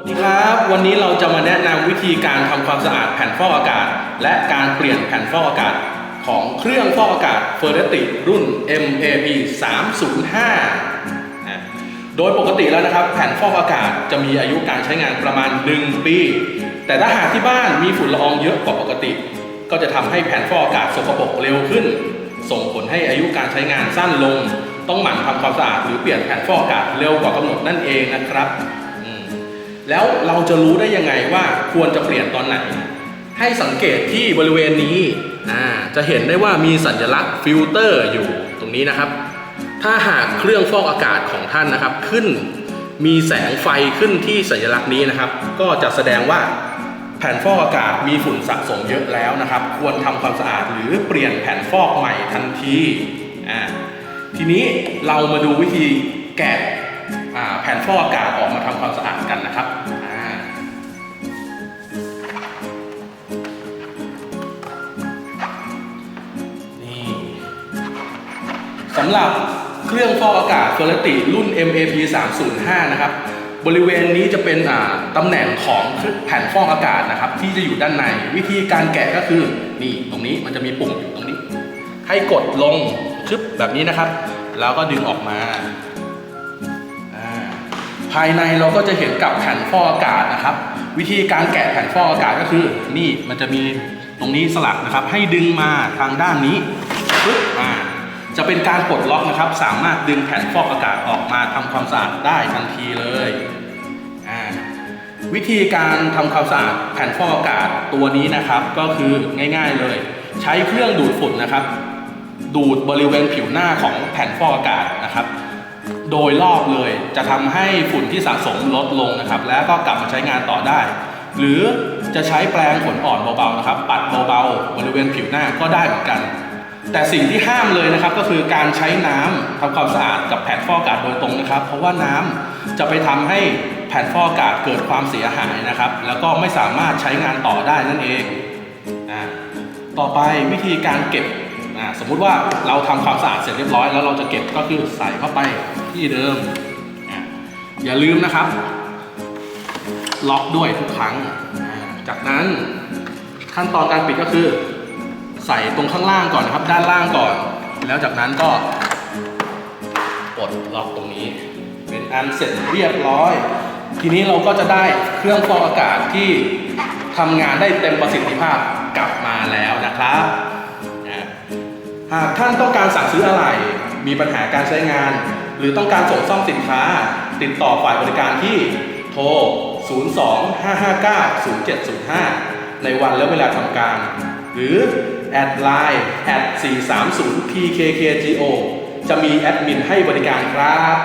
สวัสดีครับ วันนี้เราจะมาแนะนำวิธีการทำความสะอาดแผ่นฟอกอากาศ และการเปลี่ยนแผ่นฟอกอากาศ ของเครื่องฟอกอากาศ f e r r e t i รุ่น MAP 305โดยปกติแล้วนะครับ แผ่นฟอกอากาศจะมีอายุการใช้งานประมาณ 1 ปี แต่ถ้าหากที่บ้านมีฝุ่นละอองเยอะกว่าปกติ ก็จะทำให้แผ่นฟอกอากาศสกปรกเร็วขึ้น ส่งผลให้อายุการใช้งานสั้นลง ต้องหมั่นทำความสะอาดหรือเปลี่ยนแผ่นฟอกอากาศเร็วกว่ากำหนดนั่นเองนะครับ แล้วเราจะรู้ได้ยังไงว่าควรจะเปลี่ยนตอนไหน ให้สังเกตที่บริเวณนี้จะเห็นได้ว่ามีสัญลักษณ์ฟิลเตอร์อยู่ตรงนี้นะครับ ถ้าหากเครื่องฟอกอากาศของท่านนะครับขึ้น มีแสงไฟขึ้นที่สัญลักษณ์นี้นะครับ ก็จะแสดงว่าแผ่นฟอกอากาศมีฝุ่นสะสมเยอะแล้วนะครับ ควรทำความสะอาดหรือเปลี่ยนแผ่นฟอกใหม่ทันที ทีนี้เรามาดูวิธีแกะ แผ่นฟอกอากาศออกมาทำความสะอาดกันนะครับนี่สำหรับเครื่องฟอกอากาศ f e r r e t i รุ่น MAP 305นะครับบริเวณนี้จะเป็นตำแหน่งของแผ่นฟอกอากาศนะครับ ที่จะอยู่ด้านในวิธีการแกะก็คือนี่ตรงนี้มันจะมีปุ่มอยู่ตรงนี้ ให้กดลงชึบแบบนี้นะครับ แล้วก็ดึงออกมา ภายในเราก็จะเห็นกับแผ่นฟอกอากาศนะครับ วิธีการแกะแผ่นฟอกอากาศก็คือ นี่มันจะมีตรงนี้สลักนะครับ ให้ดึงมาทางด้านนี้ปึ๊บอ่าจะเป็นการปลดล็อกนะครับ สามารถดึงแผ่นฟอกอากาศออกมาทำความสะอาดได้ทันทีเลยอ่าวิธีการทำความสะอาดแผ่นฟอกอากาศตัวนี้นะครับ ก็คือง่ายๆเลย ใช้เครื่องดูดฝุ่นนะครับ ดูดบริเวณผิวหน้าของแผ่นฟอกอากาศนะครับ โดยรอบเลย จะทำให้ฝุ่นที่สะสมลดลงนะครับ แล้วก็กลับมาใช้งานต่อได้ หรือจะใช้แปรงขนอ่อนเบาๆนะครับ ปัดเบาๆบริเวณผิวหน้าก็ได้เหมือนกัน แต่สิ่งที่ห้ามเลยนะครับก็คือการใช้น้ำทำความสะอาดกับแผ่นฟอกอากาศโดยตรงนะครับ เพราะว่าน้ำจะไปทำให้แผ่นฟอกอากาศเกิดความเสียหายนะครับ แล้วก็ไม่สามารถใช้งานต่อได้นั่นเองอ่าต่อไปวิธีการเก็บ สมมุติว่าเราทำความสะอาดเสร็จเรียบร้อยแล้วเราจะเก็บก็คือใส่เข้าไปที่เดิมอ่าอย่าลืมนะครับ ล็อกด้วยทุกครั้ง จากนั้นขั้นตอนการปิดก็คือ ใส่ตรงข้างล่างก่อนนะครับ ด้านล่างก่อน แล้วจากนั้นก็ปลดล็อกตรงนี้ เป็นอันเสร็จเรียบร้อย ทีนี้เราก็จะได้เครื่องฟอกอากาศที่ทำงานได้เต็มประสิทธิภาพกลับมาแล้วนะครับ หากท่านต้องการสั่งซื้ออะไร มีปัญหาการใช้งาน หรือต้องการส่งซ่อมสินค้า ติดต่อฝ่ายบริการที่โทร 02-559-0705 ในวันและเวลาทำการ หรือแอดไลน์แอด430 pkkgo จะมีแอดมินให้บริการครับ